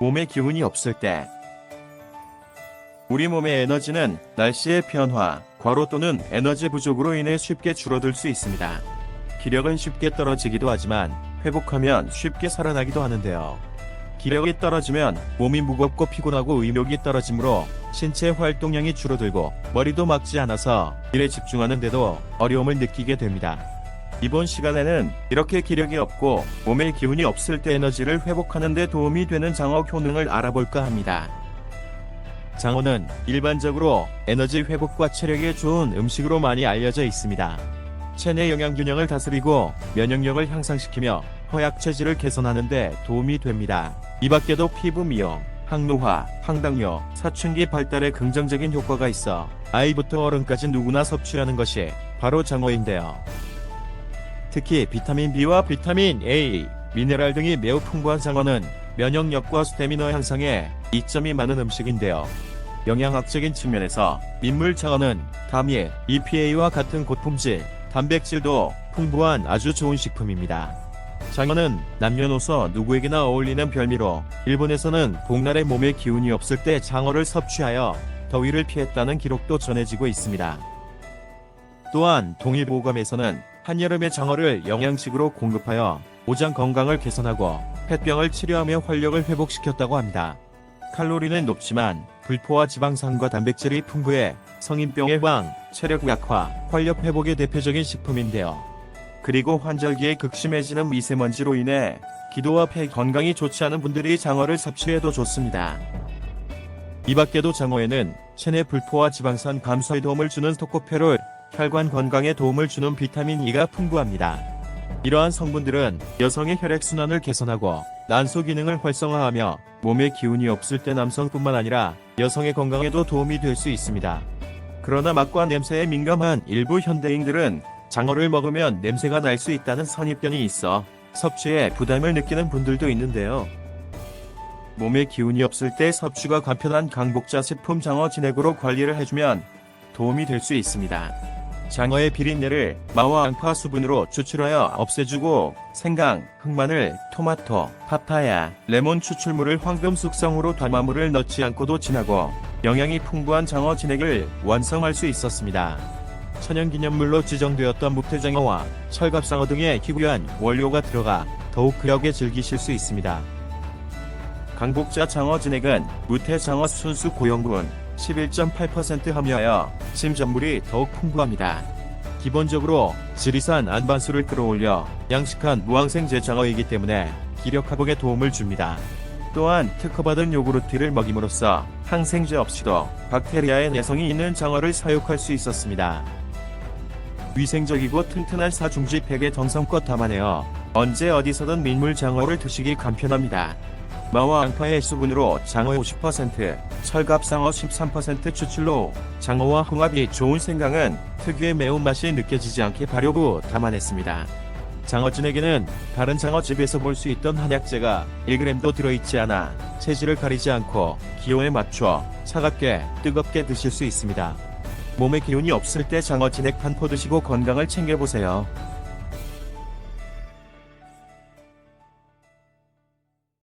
몸에 기운이 없을 때 우리 몸의 에너지는 날씨의 변화, 과로 또는 에너지 부족으로 인해 쉽게 줄어들 수 있습니다. 기력은 쉽게 떨어지기도 하지만 회복하면 쉽게 살아나기도 하는데요. 기력이 떨어지면 몸이 무겁고 피곤하고 의욕이 떨어지므로 신체 활동량이 줄어들고 머리도 막지 않아서 일에 집중하는데도 어려움을 느끼게 됩니다. 이번 시간에는 이렇게 기력이 없고 몸에 기운이 없을 때 에너지를 회복하는 데 도움이 되는 장어 효능을 알아볼까 합니다. 장어는 일반적으로 에너지 회복과 체력에 좋은 음식으로 많이 알려져 있습니다. 체내 영양 균형을 다스리고 면역력을 향상시키며 허약 체질을 개선하는 데 도움이 됩니다. 이 밖에도 피부 미용, 항노화, 항당뇨, 사춘기 발달에 긍정적인 효과가 있어 아이부터 어른까지 누구나 섭취하는 것이 바로 장어인데요. 특히 비타민 B와 비타민 A, 미네랄 등이 매우 풍부한 장어는 면역력과 스태미너 향상에 이점이 많은 음식인데요. 영양학적인 측면에서 민물 장어는 담예, EPA와 같은 고품질, 단백질도 풍부한 아주 좋은 식품입니다. 장어는 남녀노소 누구에게나 어울리는 별미로 일본에서는 복날에 몸에 기운이 없을 때 장어를 섭취하여 더위를 피했다는 기록도 전해지고 있습니다. 또한 동일보감에서는 한여름에 장어를 영양식으로 공급하여 오장 건강을 개선하고 폐병을 치료하며 활력을 회복시켰다고 합니다. 칼로리는 높지만 불포화 지방산과 단백질이 풍부해 성인병 예방, 체력 약화, 활력 회복의 대표적인 식품인데요. 그리고 환절기에 극심해지는 미세먼지로 인해 기도와 폐 건강이 좋지 않은 분들이 장어를 섭취해도 좋습니다. 이 밖에도 장어에는 체내 불포화 지방산 감소에 도움을 주는 토코페롤, 혈관 건강에 도움을 주는 비타민 E가 풍부합니다. 이러한 성분들은 여성의 혈액순환을 개선하고 난소 기능을 활성화하며 몸에 기운이 없을 때 남성뿐만 아니라 여성의 건강에도 도움이 될 수 있습니다. 그러나 맛과 냄새에 민감한 일부 현대인들은 장어를 먹으면 냄새가 날 수 있다는 선입견이 있어 섭취에 부담을 느끼는 분들도 있는데요. 몸에 기운이 없을 때 섭취가 간편한 강복자 식품 장어 진액으로 관리를 해주면 도움이 될 수 있습니다. 장어의 비린내를 마와 양파 수분으로 추출하여 없애주고 생강, 흑마늘, 토마토, 파파야, 레몬 추출물을 황금 숙성으로 담아 물을 넣지 않고도 진하고 영양이 풍부한 장어 진액을 완성할 수 있었습니다. 천연기념물로 지정되었던 묵태장어와 철갑상어 등의 희귀한 원료가 들어가 더욱 그력에 즐기실 수 있습니다. 강복자 장어 진액은 무태장어 순수 고형분 11.8% 함유하여 심전물이 더욱 풍부합니다. 기본적으로 지리산 안반수를 끌어올려 양식한 무항생제 장어이기 때문에 기력 회복에 도움을 줍니다. 또한 특허받은 요구르트를 먹임으로써 항생제 없이도 박테리아의 내성이 있는 장어를 사육할 수 있었습니다. 위생적이고 튼튼한 사중지 팩에 정성껏 담아내어 언제 어디서든 민물 장어를 드시기 간편합니다. 마와 양파의 수분으로 장어 50%, 철갑상어 13% 추출로 장어와 홍합이 좋은 생강은 특유의 매운맛이 느껴지지 않게 발효 후 담아냈습니다. 장어진에게는 다른 장어집에서 볼 수 있던 한약재가 1g도 들어있지 않아 체질을 가리지 않고 기호에 맞춰 차갑게 뜨겁게 드실 수 있습니다. 몸에 기운이 없을 때 장어진액 한 포 드시고 건강을 챙겨보세요.